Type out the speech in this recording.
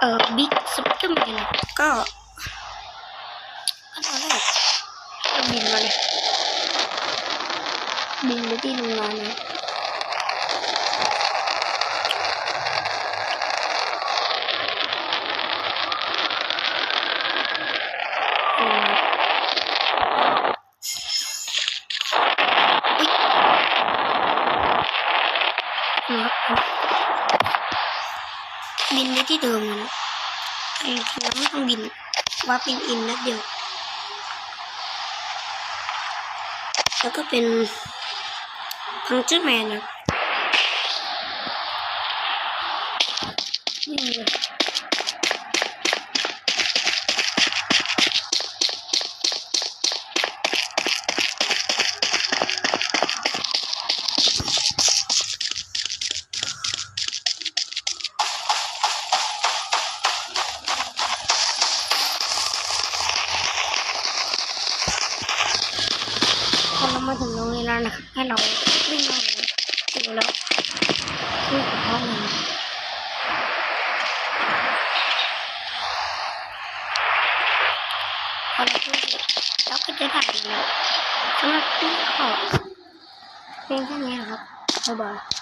lebih seperti ini kok lebih mana? Lebih mana? Thank you. บินไปที่โรงงานนะโรงงานอุ๊ยนะครับบินไปที่เดิมนะจริงๆแล้วไม่ต้องบินว่าเป็นอินนัดเดียว แล้วก็เป็นพังเจอร์แมนนะนี่ มาถึงตรงนี้แล้วนะครับให้เราวิ่งมาเลยถึงแล้ววิ่งกับพ่อมันพอเราพูดเสร็จเราก็จะถ่ายแล้วสำหรับที่ขอเพียงแค่นี้นะครับบ๊ายบาย